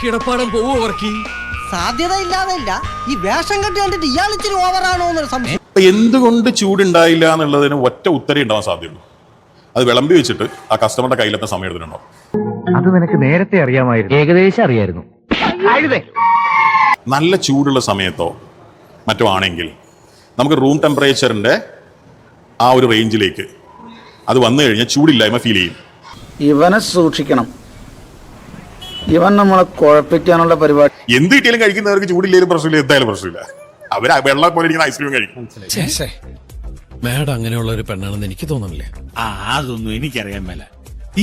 കിടപ്പാടം പോവോ വർക്കി? സാധ്യത ഇല്ലാതല്ല ഈ വേഷം കെട്ടി കണ്ടിട്ട് ഇയാൾ ഇച്ചിരി ഓവറാണോ എന്നൊരു സംശയം. അപ്പൊ എന്തുകൊണ്ട് ചൂടുണ്ടായില്ല എന്നുള്ളതിന് ഒറ്റ ഉത്തരം ഉണ്ടാവാൻ സാധ്യതയുള്ളൂ. അത് വിളമ്പി വെച്ചിട്ട് ആ കസ്റ്റമറുടെ കയ്യിലെത്താൻ സമയം എടുത്തിട്ടുണ്ടാവും. അത് നിനക്ക് നേരത്തെ അറിയാമായിരുന്നു. ഏകദേശം അറിയായിരുന്നു. നല്ല ചൂടുള്ള സമയത്തോ മറ്റോ ആണെങ്കിൽ നമുക്ക് റൂം ടെമ്പറേച്ചറിന്റെ ആ ഒരു റേഞ്ചിലേക്ക് അത് വന്നു കഴിഞ്ഞാൽ ചൂടില്ലായ്മ ഫീൽ ചെയ്യും. ഇവനെ സൂക്ഷിക്കണം. ഇവൻ നമ്മളെ കുഴപ്പിക്കാനുള്ള പരിപാടി. എന്ത് കിട്ടിയാലും കഴിക്കുന്നവർക്ക് ചൂടില്ലേലും പ്രശ്നമില്ല എന്തായാലും പ്രശ്നമില്ല. അവർ വെള്ളം പോലെ ഇരിക്കുന്ന ഐസ്ക്രീം കഴിക്കും. മാഡം അങ്ങനെയുള്ള ഒരു പെണ്ണാണെന്ന് എനിക്ക് തോന്നുന്നില്ല? ആ അതൊന്നും എനിക്കറിയാൻ മേല.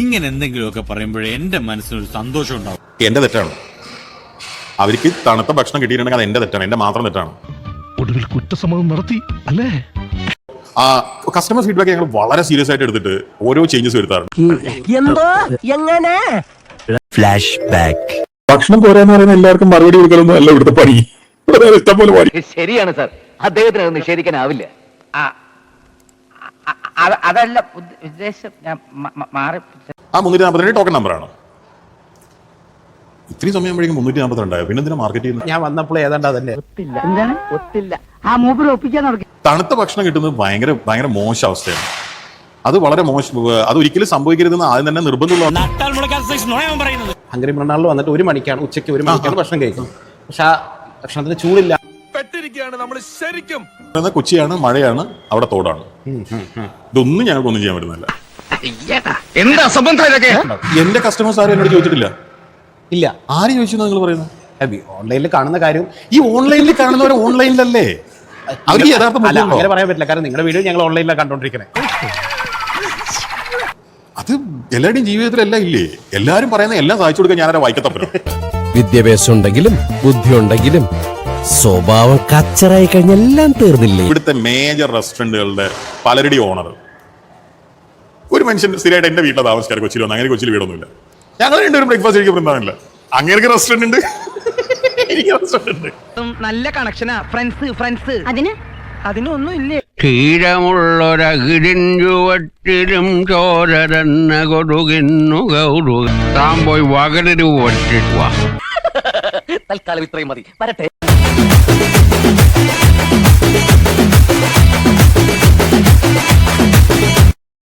ഇങ്ങനെ എന്തെങ്കിലുമൊക്കെ പറയുമ്പോഴേ എന്റെ മനസ്സിനൊരു സന്തോഷം ഉണ്ടാവും. എന്റെ തെറ്റാണ്. അവർക്ക് തണുത്ത ഭക്ഷണം കിട്ടിയിട്ടുണ്ടെങ്കിൽ അത് എന്റെ തെറ്റാണ് എന്റെ മാത്രം തെറ്റാണ്. ഒടുവിൽ കുറ്റസമ്മതം നടത്തി അല്ലേ? ആ കസ്റ്റമർ ഫീഡ്ബാക്ക് ഞങ്ങൾ വളരെ സീരിയസ് ആയിട്ട് എടുത്തിട്ട് ഓരോ ചേഞ്ചസ് വരുത്താറുണ്ട്. എന്തോ എങ്ങനെ? ഭക്ഷണം പോരാന്ന് പറയുന്ന എല്ലാവർക്കും മറുപടി കൊടുക്കലൊന്നും അല്ല ഇവിടുത്തെ പണി. ഇഷ്ടം പോലെ പണി. ശരിയാണ് സാർ. അദ്ദേഹത്തിന് അത് നിഷേധിക്കാനാവില്ല. അതല്ല ഉദ്ദ- ഉദ്ദേശം ഞാൻ മാറി. ആ മുന്നൂറ്റി നാൽപ്പത്തിരണ്ട് ടോക്കൺ നമ്പറാണ് ഇത്രയും സമയമാകുമ്പോഴേക്കും മുന്നൂറ്റി നാൽപ്പത്തിരണ്ടായോ പിന്നെ എന്തിനാ മാർക്കറ്റ് ചെയ്യുന്നത്? ഞാൻ വന്നപ്പോൾ ഏതാണ്ട് അതന്നെ. എന്താണ്? ഒത്തില്ല. ആ മൂപ്പിൽ ഒപ്പിക്കാൻ തുടങ്ങി. തണുത്ത ഭക്ഷണം കിട്ടുന്നത് ഭയങ്കര ഭയങ്കര മോശം അവസ്ഥയാണ്. അത് വളരെ മോശം അത് ഒരിക്കലും സംഭവിക്കരുതെന്ന് ആദ്യം തന്നെ നിർബന്ധമുള്ള ഹംഗറി മൃണാളിൽ വന്നിട്ട് ഒരു മണിക്കാണ് ഉച്ചയ്ക്ക് ഒരു മണിക്കാണ് ഭക്ഷണം കഴിക്കുന്നത്. പക്ഷെ ആ ഭക്ഷണത്തിന് ചൂടില്ല. ശരിക്കും. കൊച്ചിയാണ് മഴയാണ് അവിടെ തോടാണ്. ഇതൊന്നും ഞങ്ങൾക്കൊന്നും ചെയ്യാൻ പറ്റുന്നില്ല. എന്താ സംബന്ധം ഇതൊക്കെ? എന്റെ കസ്റ്റമേഴ്സ് ആരും എന്നോട് ചോദിച്ചിട്ടില്ല. ഇല്ല. ആര് ചോദിച്ചു നിങ്ങൾ പറയുന്നത്? ഓൺലൈനിൽ കാണുന്ന കാര്യം ഈ ഓൺലൈനിൽ കാണുന്നവർ ഓൺലൈനിലല്ലേ അവർക്ക് യഥാർത്ഥം അല്ല അങ്ങനെ പറയാൻ പറ്റില്ല. കാരണം നിങ്ങളുടെ വീഡിയോ ഞങ്ങൾ ഓൺലൈനിലാണ് കണ്ടോണ്ടിരിക്കണേ അത് എല്ലാവരുടെയും ജീവിതത്തിലെല്ലാം ഇല്ലേ? എല്ലാവരും പറയുന്ന എല്ലാം സഹായിച്ചു കൊടുക്കാൻ ഞാനത് വായിക്കത്തപ്പുറം വിദ്യാഭ്യാസം ഉണ്ടെങ്കിലും ബുദ്ധി ഉണ്ടെങ്കിലും സ്വഭാവം കച്ചറായി കഴിഞ്ഞ എല്ലാം തീർന്നില്ലേ? ഇവിടുത്തെ മേജർ റെസ്റ്റോറന്റുകളുടെ പലരുടെയും ഓണർ ഒരു മനുഷ്യൻ സ്ഥിരമായിട്ട് എന്റെ വീട്ടിലെ താമസിക്കാറ്. കൊച്ചിയിൽ വന്നു. അങ്ങനെ കൊച്ചിയിൽ വീടൊന്നുമില്ല. ഞങ്ങൾ രണ്ടുപേരും ബ്രേക്ക്ഫാസ്റ്റ് കഴിക്കാൻ വൃന്ദാവനില്ല അങ്ങനെ റെസ്റ്റോറന്റ് ഉണ്ട്. എനിക്ക് റെസ്റ്റോറന്റ് ഉണ്ട്. നല്ല കണക്ഷനാ ഫ്രണ്ട്സ് ഫ്രണ്ട്സ് അതിന്? അതിനൊന്നും ഇല്ലേ ക്ഷീരമുള്ളൊരകിടിൻ ചുവട്ടിലും ചോരരെന്ന കൊടുകിന്നു കൗതുക താൻ പോയി ഒറ്റിട്ട് വാ. തൽക്കാലം ഇത്രയും മതി. വരട്ടെ.